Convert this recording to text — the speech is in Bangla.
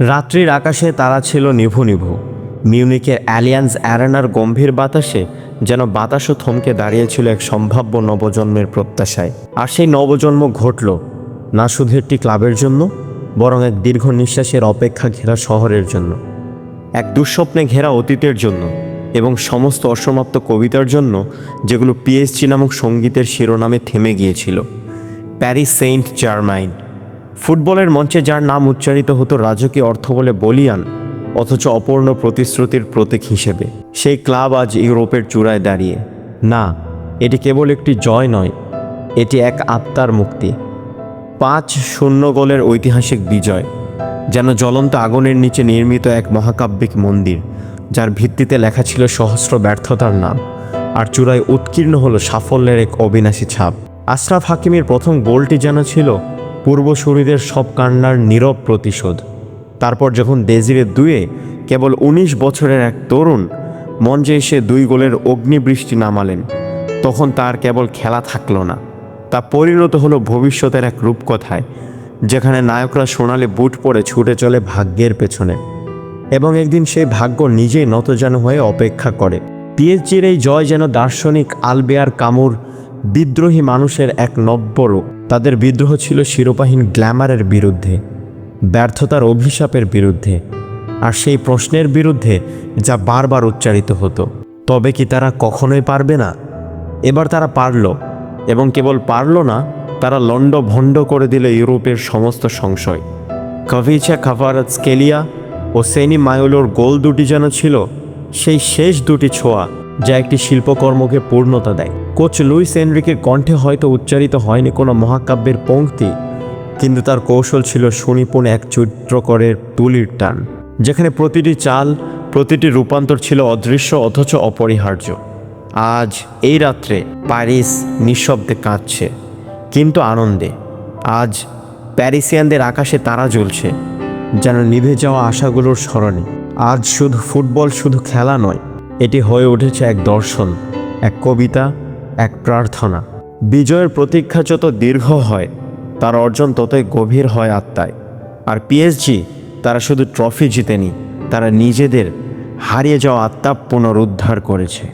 রাত্রির আকাশে তারা ছিল নিভু নিভু। মিউনিকের অ্যালিয়ান্স অ্যারেনার গম্ভীর বাতাসে যেন বাতাসও থমকে দাঁড়িয়েছিল এক সম্ভাব্য নবজন্মের প্রত্যাশায়। আর সেই নবজন্ম ঘটল না শুধু একটি ক্লাবের জন্য, বরং এক দীর্ঘ নিঃশ্বাসের অপেক্ষা ঘেরা শহরের জন্য। এক দুঃস্বপ্নে ঘেরা অতীতের জন্য এবং সমস্ত অসমাপ্ত কবিতার জন্য যেগুলো পিএসজি নামক সঙ্গীতের শিরোনামে থেমে গিয়েছিল। Paris Saint Germain. ফুটবলের মঞ্চে যার নাম উচ্চারিত হতো রাজকীয় অর্থ বলে বলিয়ান, অথচ অপূর্ণ প্রতিশ্রুতির প্রতীক হিসেবে, সেই ক্লাব আজ ইউরোপের চূড়ায় দাঁড়িয়ে। না, এটি কেবল একটি জয় নয়, এটি এক আত্মার মুক্তি। পাঁচ শূন্য গোলের ঐতিহাসিক বিজয়, যেন জ্বলন্ত আগুনের নিচে নির্মিত এক মহাকাব্যিক মন্দির, যার ভিত্তিতে লেখা ছিল সহস্র ব্যর্থতার নাম, আর চূড়ায় উৎকীর্ণ হলো সাফল্যের এক অবিনাশী ছাপ। আশরাফ হাকিমের প্রথম গোলটি যেন ছিল পূর্বসূরিদের সব কান্নার নীরব প্রতিশোধ। তারপর যখন দেজিরে দুয়ে কেবল ১৯ বছরের এক তরুণ মঞ্চে এসে দুই গোলের অগ্নিবৃষ্টি নামালেন, তখন তার কেবল খেলা থাকল না। তা পরিণত হলো ভবিষ্যতের এক রূপকথায়, যেখানে নায়করা সোনালি বুট পরে ছুটে চলে ভাগ্যের পেছনে। এবং একদিন সেই ভাগ্য নিজেই নতজানু হয়ে অপেক্ষা করে। পিএসজির এই জয় যেন দার্শনিক আলবেয়ার কামুর বিদ্রোহী মানুষের এক নব্য রূপ। তাদের বিদ্রোহ ছিল শিরোপাহীন গ্ল্যামারের বিরুদ্ধে, ব্যর্থতার অভিশাপের বিরুদ্ধে, আর সেই প্রশ্নের বিরুদ্ধে যা বারবার উচ্চারিত হতো। তবে কি তারা কখনোই পারবে না? এবার তারা পারল, এবং কেবল পারল না, তারা লন্ড ভণ্ড করে দিল ইউরোপের সমস্ত সংশয়। কভিচা খাভারাত স্কেলিয়া ও সেনি মায়োলোর গোল দুটি যেন ছিল, সেই শেষ দুটি ছোঁয়া যা একটি শিল্পকর্মকে পূর্ণতা দেয়। কোচ লুইস এনরিকের কণ্ঠে হয়তো উচ্চারিত হয়নি কোনো মহাকাব্যের পংক্তি কিন্তু তার কৌশল ছিল সুনিপুণ এক চিত্রকরের তুলির টান, যেখানে প্রতিটি চাল, প্রতিটি রূপান্তর ছিল অদৃশ্য অথচ অপরিহার্য। আজ এই রাত্রে প্যারিস নিঃশব্দে কাঁদছে, কিন্তু আনন্দে। আজ প্যারিসিয়ানদের আকাশে তারা জ্বলছে, যেন নিভে যাওয়া আশাগুলোর স্মরণে। আজ শুধু ফুটবল শুধু খেলা নয়, এটি হয়ে উঠেছে এক দর্শন, এক কবিতা এক প্রার্থনা। বিজয়ের প্রতীক্ষা যত দীর্ঘ হয়, তার অর্জন ততই গভীর হয় আত্মায়। আর পিএসজি তারা শুধু ট্রফি জিতেনি, তারা নিজেদের হারিয়ে যাওয়া আত্মা পুনরুদ্ধার করেছে।